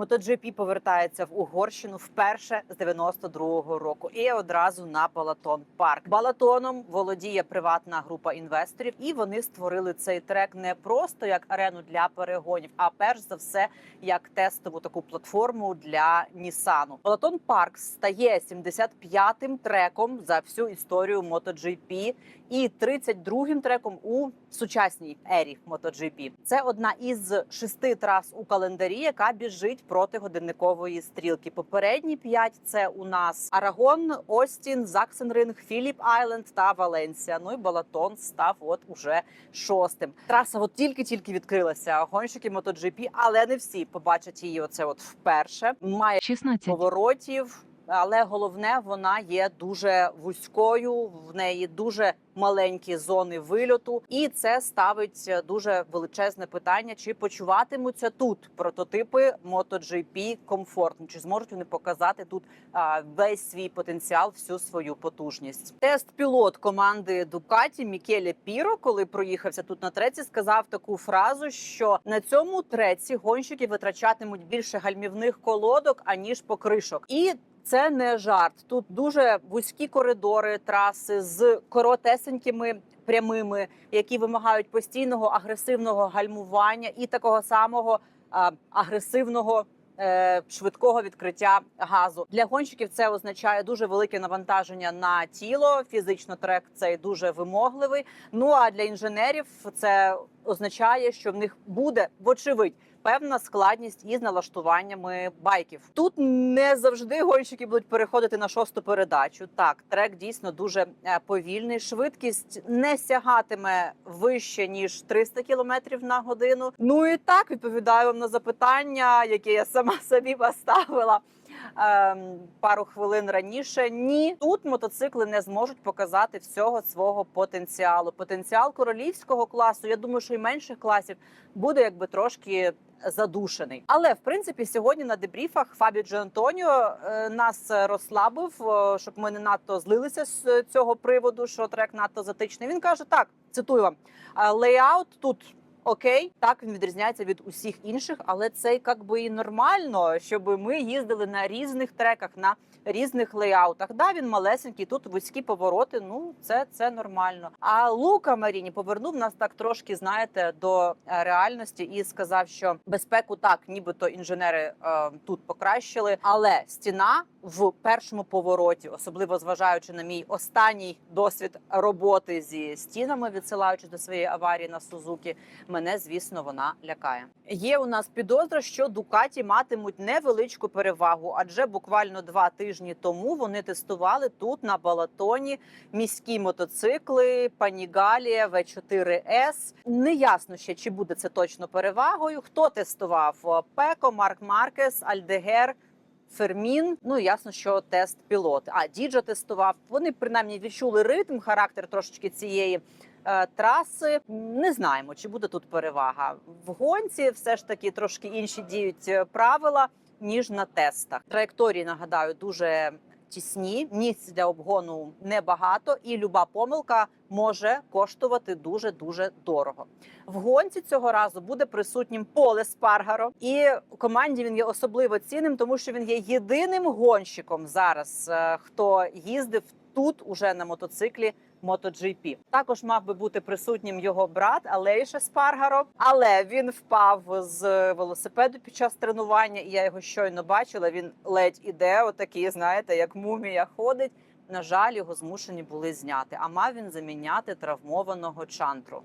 MotoGP повертається в Угорщину вперше з 92-го року і одразу на Балатон Парк. Балатоном володіє приватна група інвесторів, і вони створили цей трек не просто як арену для перегонів, а перш за все як тестову таку платформу для Нісану. Балатон Парк стає 75-м треком за всю історію MotoGP і 32-м треком у сучасній ері MotoGP. Це одна із шести трас у календарі, яка біжить проти годинникової стрілки. Попередні п'ять це у нас Арагон, Остін, Заксенринг, Філіп Айленд та Валенсія. Ну і Балатон став от уже шостим. Траса от тільки-тільки відкрилася. Гонщики MotoGP, але не всі побачать її. Оце от вперше. Має 16, поворотів. Але головне, вона є дуже вузькою. В неї дуже маленькі зони вильоту, і це ставить дуже величезне питання: чи почуватимуться тут прототипи MotoGP комфортно? Чи зможуть вони показати тут весь свій потенціал, всю свою потужність? Тест пілот команди Дукаті Мікеле Піро, коли проїхався тут на треці, сказав таку фразу, що на цьому треці гонщики витрачатимуть більше гальмівних колодок аніж покришок. І це не жарт. Тут дуже вузькі коридори траси з коротесенькими прямими, які вимагають постійного агресивного гальмування і такого самого а, агресивного. е, Швидкого відкриття газу для гонщиків це означає дуже велике навантаження на тіло. Фізично трек цей дуже вимогливий. Ну а для інженерів це означає, що в них буде вочевидь певна складність із налаштуваннями байків. Тут не завжди гонщики будуть переходити на шосту передачу. Так, трек дійсно дуже е, повільний. Швидкість не сягатиме вище ніж 300 км на годину. Ну і так відповідаю вам на запитання, яке я сама собі поставила. Ем, Пару хвилин раніше ні, тут мотоцикли не зможуть показати всього свого потенціалу. Потенціал королівського класу, я думаю, що і менших класів буде якби трошки задушений. Але в принципі сьогодні на дебріфах Фабіо Джо Антоніо е, нас розслабив, е, щоб ми не надто злилися з цього приводу, що трек надто затичний. Він каже: так, цитую вам: «Е, лейаут тут. Окей, так він відрізняється від усіх інших, але це як би і нормально, щоб ми їздили на різних треках, на різних лейаутах. Да, він малесенький, тут вузькі повороти. Ну це, це нормально. А Лука Маріні повернув нас так трошки, знаєте, до е, реальності і сказав, що безпеку так, нібито інженери е, тут покращили, але стіна в першому повороті, особливо зважаючи на мій останній досвід роботи зі стінами, відсилаючи до своєї аварії на Сузукі, мене звісно вона лякає. Є у нас підозра, що Дукаті матимуть невеличку перевагу, адже буквально два тижні тому вони тестували тут на балатоні міські мотоцикли Панігалія В4С. Неясно ще чи буде це точно перевагою. Хто тестував Пеко, Марк Маркес, Альдегер. Фермін, ну ясно, що тест пілот. А Діджа тестував. Вони принаймні відчули ритм, характер трошечки цієї траси. Не знаємо, чи буде тут перевага. В гонці все ж таки трошки інші діють е, правила ніж на тестах. Траєкторії нагадаю дуже тісні. Місць для обгону небагато, і люба помилка може коштувати дуже дуже дорого. В гонці цього разу буде присутнім поле Спаргаро, і команді він є особливо цінним, тому що він є єдиним гонщиком зараз, е, хто їздив тут уже на мотоциклі. MotoGP. також мав би бути присутнім його брат Алейша Спаргаро, але він впав з велосипеду під час тренування. І я його щойно бачила. Він ледь іде, отакий, знаєте, як мумія ходить. На жаль, його змушені були зняти. А мав він заміняти травмованого чантру.